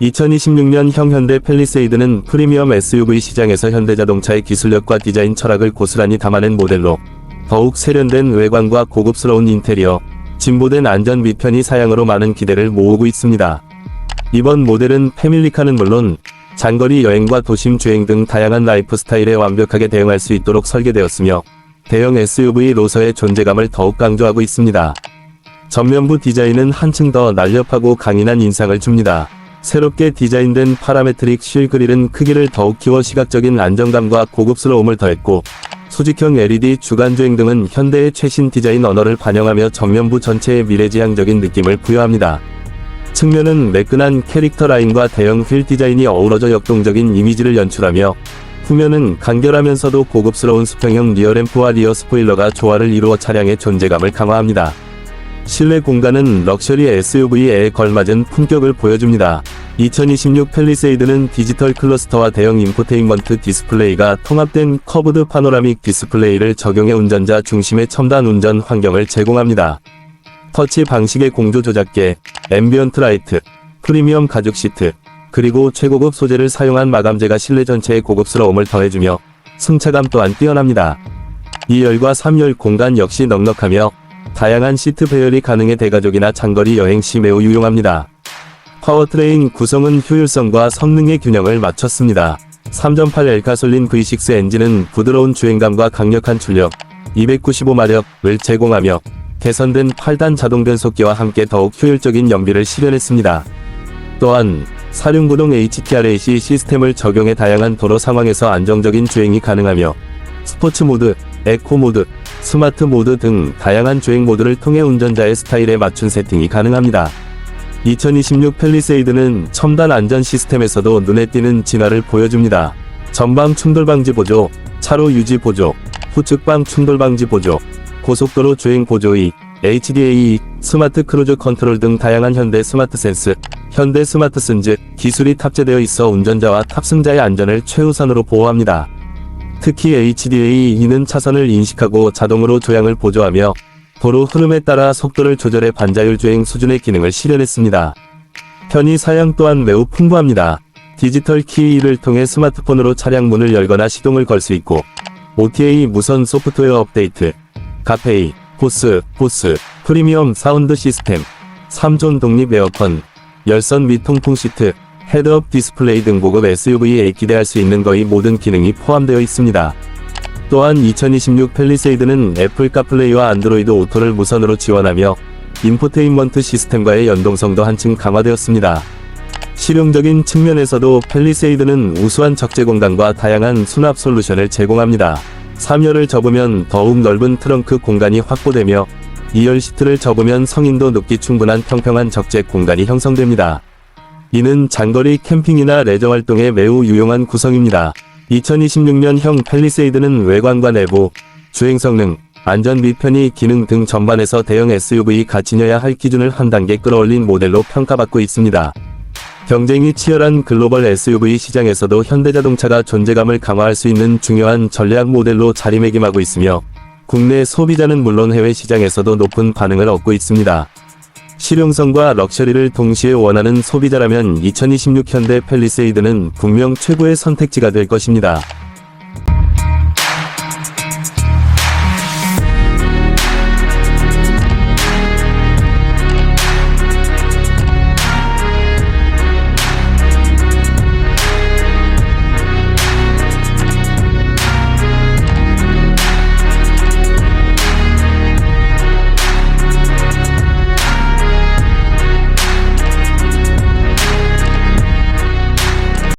2026년 형 현대 펠리세이드는 프리미엄 SUV 시장에서 현대자동차의 기술력과 디자인 철학을 고스란히 담아낸 모델로 더욱 세련된 외관과 고급스러운 인테리어, 진보된 안전 및 편의 사양으로 많은 기대를 모으고 있습니다. 이번 모델은 패밀리카는 물론 장거리 여행과 도심 주행 등 다양한 라이프 스타일에 완벽하게 대응할 수 있도록 설계되었으며 대형 SUV로서의 존재감을 더욱 강조하고 있습니다. 전면부 디자인은 한층 더 날렵하고 강인한 인상을 줍니다. 새롭게 디자인된 파라메트릭 실 그릴은 크기를 더욱 키워 시각적인 안정감과 고급스러움을 더했고 수직형 LED 주간주행 등은 현대의 최신 디자인 언어를 반영하며 전면부 전체에 미래지향적인 느낌을 부여합니다. 측면은 매끈한 캐릭터 라인과 대형 휠 디자인이 어우러져 역동적인 이미지를 연출하며 후면은 간결하면서도 고급스러운 수평형 리어램프와 리어 스포일러가 조화를 이루어 차량의 존재감을 강화합니다. 실내 공간은 럭셔리 SUV에 걸맞은 품격을 보여줍니다. 2026 펠리세이드는 디지털 클러스터와 대형 인포테인먼트 디스플레이가 통합된 커브드 파노라믹 디스플레이를 적용해 운전자 중심의 첨단 운전 환경을 제공합니다. 터치 방식의 공조 조작계, 앰비언트 라이트, 프리미엄 가죽 시트, 그리고 최고급 소재를 사용한 마감재가 실내 전체의 고급스러움을 더해주며 승차감 또한 뛰어납니다. 2열과 3열 공간 역시 넉넉하며 다양한 시트 배열이 가능해 대가족이나 장거리 여행 시 매우 유용합니다. 파워트레인 구성은 효율성과 성능의 균형을 맞췄습니다. 3.8L 가솔린 V6 엔진은 부드러운 주행감과 강력한 출력, 295마력을 제공하며 개선된 8단 자동 변속기와 함께 더욱 효율적인 연비를 실현했습니다. 또한 사륜구동 HTRAC 시스템을 적용해 다양한 도로 상황에서 안정적인 주행이 가능하며 스포츠 모드, 에코 모드, 스마트 모드 등 다양한 주행 모드를 통해 운전자의 스타일에 맞춘 세팅이 가능합니다. 2026 펠리세이드는 첨단 안전 시스템에서도 눈에 띄는 진화를 보여줍니다. 전방 충돌 방지 보조, 차로 유지 보조, 후측방 충돌 방지 보조, 고속도로 주행 보조이, HDAE, 스마트 크루즈 컨트롤 등 다양한 현대 스마트 센스, 현대 스마트 센즈 기술이 탑재되어 있어 운전자와 탑승자의 안전을 최우선으로 보호합니다. 특히 HDAE는 차선을 인식하고 자동으로 조향을 보조하며 도로 흐름에 따라 속도를 조절해 반자율 주행 수준의 기능을 실현했습니다. 편의 사양 또한 매우 풍부합니다. 디지털 키를 통해 스마트폰으로 차량 문을 열거나 시동을 걸 수 있고 OTA 무선 소프트웨어 업데이트, 카페이, 포스, 포스, 프리미엄 사운드 시스템, 3존 독립 에어컨, 열선 및 통풍 시트, 헤드업 디스플레이 등 고급 SUV에 기대할 수 있는 거의 모든 기능이 포함되어 있습니다. 또한 2026 펠리세이드는 애플 카플레이와 안드로이드 오토를 무선으로 지원하며 인포테인먼트 시스템과의 연동성도 한층 강화되었습니다. 실용적인 측면에서도 펠리세이드는 우수한 적재 공간과 다양한 수납 솔루션을 제공합니다. 3열을 접으면 더욱 넓은 트렁크 공간이 확보되며 2열 시트를 접으면 성인도 눕기 충분한 평평한 적재 공간이 형성됩니다. 이는 장거리 캠핑이나 레저 활동에 매우 유용한 구성입니다. 2026년형 펠리세이드는 외관과 내부, 주행 성능, 안전 및 편의 기능 등 전반에서 대형 SUV가 지녀야 할 기준을 한 단계 끌어올린 모델로 평가받고 있습니다. 경쟁이 치열한 글로벌 SUV 시장에서도 현대자동차가 존재감을 강화할 수 있는 중요한 전략 모델로 자리매김하고 있으며 국내 소비자는 물론 해외 시장에서도 높은 반응을 얻고 있습니다. 실용성과 럭셔리를 동시에 원하는 소비자라면 2026 현대 펠리세이드는 분명 최고의 선택지가 될 것입니다.